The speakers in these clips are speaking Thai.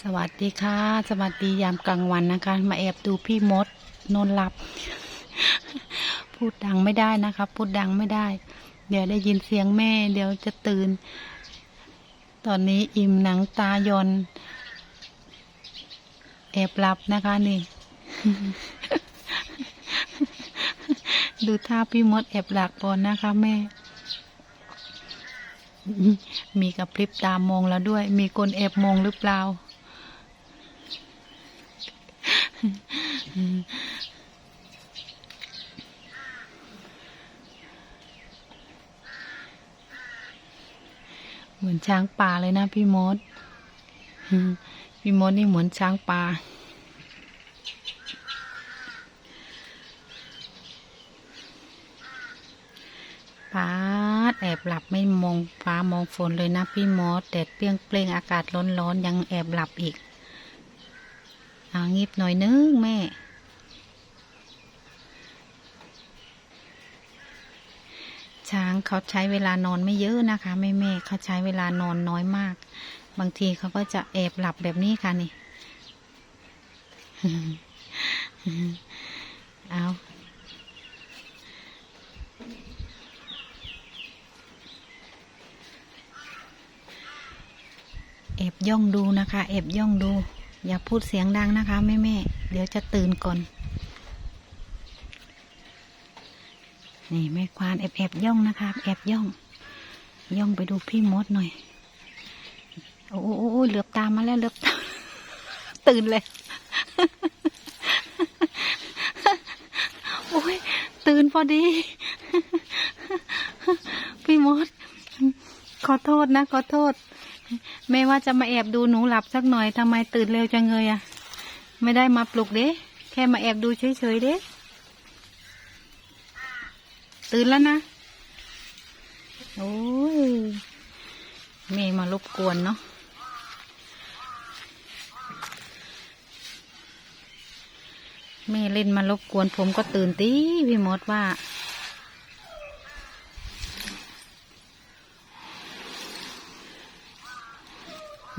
สวัสดีค่ะ สวัสดียามกลางวันนะคะ มาแอบดูพี่มดนอนหลับ พูดดังไม่ได้นะคะพูดดังไม่ได้ เดี๋ยวได้ยินเสียงแม่ เดี๋ยวจะตื่น ตอนนี้อิ่มหนังตายนแอบหลับนะคะนี่ ดูท่าพี่มดแอบหลับบอนนะคะแม่ มีกระพริบตามองแล้วด้วย มีคนแอบมองหรือเปล่า เหมือนช้างป่าเลยนะพี่มด พี่มดนี่เหมือนช้างป่าป้า แอบหลับไม่มองฟ้ามองฝนเลยนะพี่มอสแดดเปรี้ยงเปร่งอากาศร้อนๆยังแอบหลับอีกเอางีบหน่อยนึงแม่ ช้างเขาใช้เวลานอนไม่เยอะนะคะแม่แม่เขาใช้เวลานอนน้อยมาก บางทีเขาก็จะแอบหลับแบบนี้ค่ะนี่ เอา แอบย่องดูนะคะ แอบย่องดู อย่าพูดเสียงดังนะคะแม่แม่เดี๋ยวจะตื่นก่อน นี่แม่ควานแอบแอบย่องนะคะ แอบย่อง ย่องไปดูพี่มดหน่อย โอ้โอ้โอ้เหลือบตามมาแล้วเหลือบตาตื่นเลยโอ้ยตื่นพอดี พี่มด ขอโทษนะ ขอโทษ แม่ว่าจะมาแอบดูหนูหลับสักหน่อยทำไมตื่นเร็วจังเลยอะไม่ได้มาปลุกเด้ แค่มาแอบดูเฉยๆเด้ตื่นแล้วนะ โอ้ยแม่มารบกวนเนาะแม่เล่นมารบกวนผมก็ตื่นตีพี่มดว่า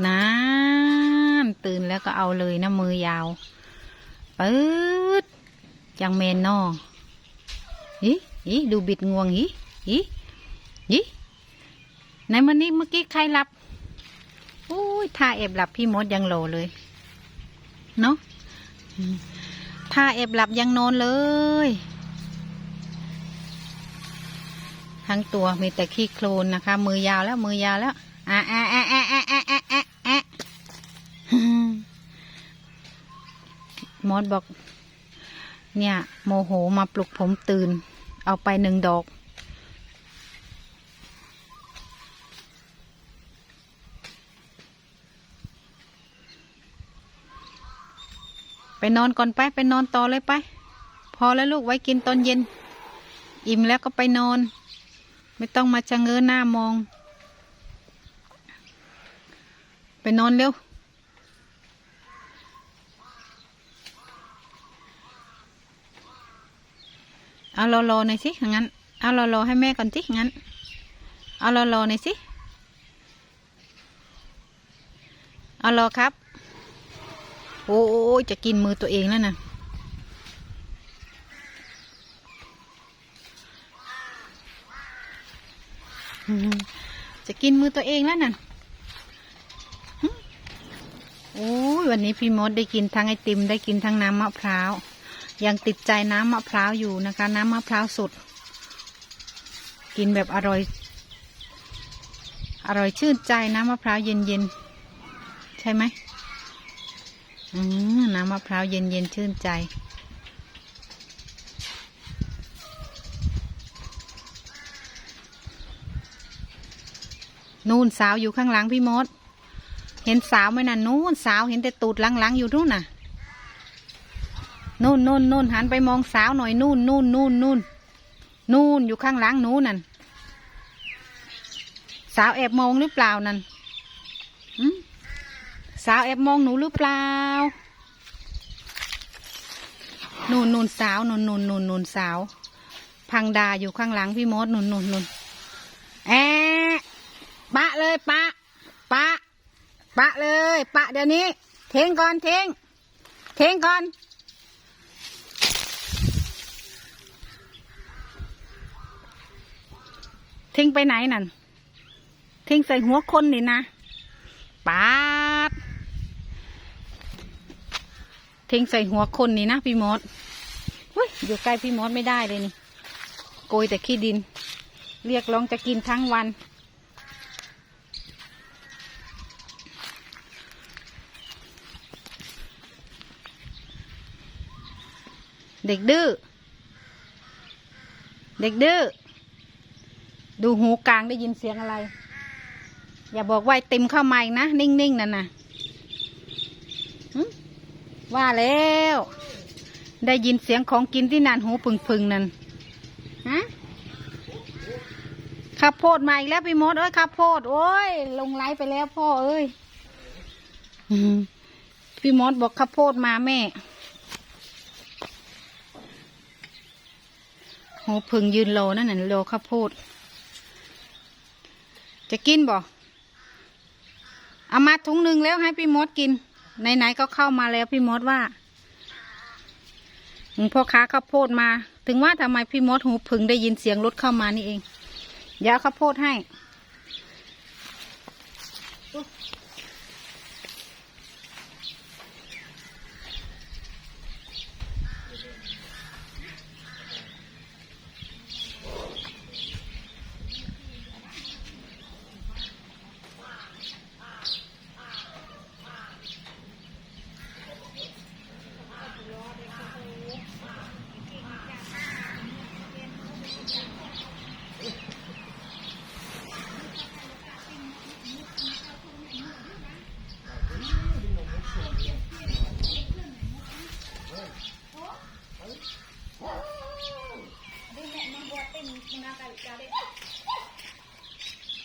น้ำตื่นแล้วก็เอาเลยนะมือยาวปื๊ดยังเมนนออีอีดูบิดงวงอีอีอีในมันนี้เมื่อกี้ใครหลับอุ้ยท่าเอบหลับพี่มดยังโลเลย เนาะท่าเอบหลับยังนอนเลย ทั้งตัวมีแต่ขี้โคลนนะคะ มือยาวแล้วมือยาวแล้วอะอะอะอะอะ มอสบอก เนี่ย โมโหมาปลุกผมตื่น เอาไปหนึ่งดอก ไปนอนก่อนไป ไปนอนต่อเลยไป พอแล้วลูกไว้กินตอนเย็น อิ่มแล้วก็ไปนอน ไม่ต้องมาชะเง้อหน้ามอง ไปนอนเร็ว เอารอรอหน่อยสิงั้น เอารอรอให้แม่ก่อนสิงั้น เอารอรอหน่อยสิ เอารอครับ โอ้ยจะกินมือตัวเองแล้วนะจะกินมือตัวเองแล้วนั่นโอ้ยวันนี้พี่มดได้กินทั้งไอติมได้กินทั้งน้ำมะพร้าว ยังติดใจน้ำมะพร้าวอยู่นะคะ น้ำมะพร้าวสดกินแบบอร่อย อร่อยชื่นใจน้ำมะพร้าวเย็นเย็นๆใช่ไหมอืมน้ำมะพร้าวเย็นเย็นๆ ชื่นใจ นู่นสาวอยู่ข้างหลังพี่มด เห็นสาวไหมน่ะ นู่นสาวเห็นแต่ตูดหลังๆ อยู่นู่นน่ะ นู่นนู่นนู่นหันไปมองสาวหน่อยนู่นนู่นนู่นนู่นนู่นอยู่ข้างหลังหนูนั่นสาวแอบมองหรือเปล่านั่นหืมสาวแอบมองหนูหรือเปล่านู่นนู่นสาวนู่นนู่นนู่นนู่นสาว พังดาอยู่ข้างหลังพี่มดนู่นนู่นนู่นแอะปะเลยปะปะปะเลย ปะเดี๋ยวนี้เทงก่อนเทงเทงก่อน ทิ้งไปไหนนั่น ทิ้งใส่หัวคนนี่นะปาด ทิ้งใส่หัวคนนี่นะพี่มดเฮ้ยอยู่ใกล้พี่มดไม่ได้เลยนี่ โกยแต่ขี้ดิน เรียกร้องจะกินทั้งวัน เด็กดื้อ เด็กดื้อ ดูหูกลางได้ยินเสียงอะไร อย่าบอกว่าติมเข้ามาอีกนะ นิ่งๆนั่นนะว่าแล้ว ได้ยินเสียงของกินที่นันหูพึงๆนั่นฮะข้าวโพดมาอีกแล้วพี่มดเอ้ยข้าวโพดโอ้ย ลงไลฟ์ไปแล้วพ่อเอ้ยพี่มดบอกข้าวโพดมาแม่โหพึงยืนโลนั่นน่ะโลข้าวโพด จะกินบ่เอามาถุงหนึ่งแล้วให้พี่มดกิน ไหนๆก็เข้ามาแล้วพี่มดว่าพ่อค้าข้าวโพดมา ถึงว่าทำไมพี่มดหูพึงได้ยินเสียงรถเข้ามานี่เองเดี๋ยวเอาข้าวโพดให้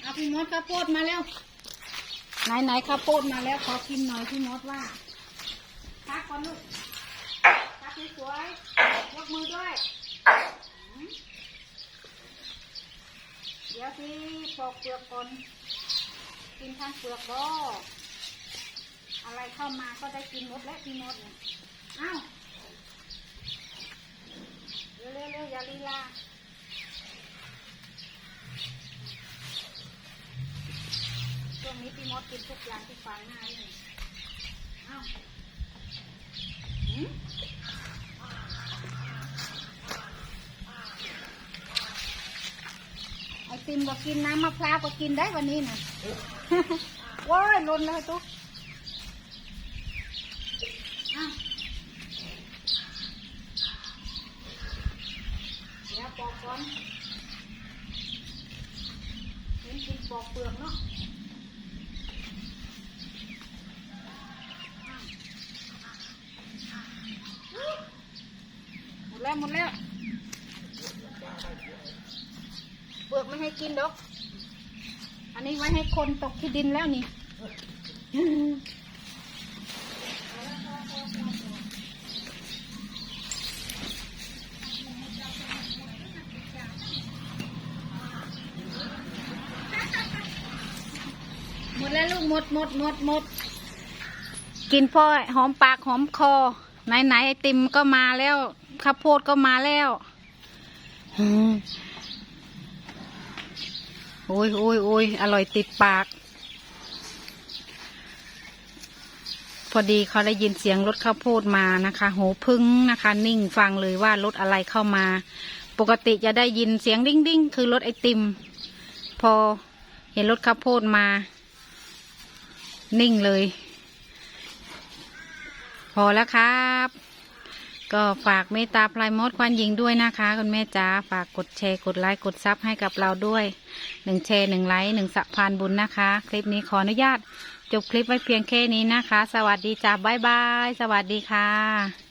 เอาพี่มดข้าวโพดมาแล้วไหนไหนๆข้าวโพดมาแล้วขอกินหน่อยพี่มดว่าพักก่อนลูกพักสวยๆยกมือด้วย เดี๋ยวที่ปอกเปลือกก่อนกินทั้งเปลือกบ่อะไรเข้ามาก็ได้กินหมดแล้วพี่มดเนี่ยอ้าวเร็วๆเร็วๆอย่าลีลา ช่วงนี้พี่มดกินทุกอย่างที่ฟังหน้าเลยเอ้าหืมไอติมก็กินน้ำมะพร้าวก็กินได้วันนี้นะว้ายลนเลยตุ๊กเอ้าเดี๋ยวปอกก่อนเห็นกินปอกเปลือกเนาะ หมดแล้วหมดแล้ว เปลือกไม่ ให้กินดอก อันนี้ไว้ให้คนตกที่ดินแล้วนี่ หมดแล้วลูกหมดหมดหมดหมด กินพ่อหอมปากหอมคอ ไหนไหนไอติมก็มาแล้วข้าวโพดก็มาแล้ว อืม โอ้ยโอ้ยโอ้ยอร่อยติดปาก พอดีเขาได้ยินเสียงรถข้าวโพดมานะคะ โหพึ่งนะคะ นิ่งฟังเลยว่ารถอะไรเข้ามา ปกติจะได้ยินเสียงดิ้งดิ้งคือรถไอติม พอเห็นรถข้าวโพดมา นิ่งเลย พอแล้วครับ ก็ฝากเมตตาพลายมดควันยิงด้วยนะคะคุณแม่จ๋าฝากกดแชร์กดไลค์กดซับให้กับเราด้วยหนึ่งแชร์หนึ่งไลค์หนึ่งสะพานบุญนะคะ คลิปนี้ขออนุญาต จบคลิปไว้เพียงแค่นี้นะคะ สวัสดีจ้าบ๊ายบาย สวัสดีค่ะ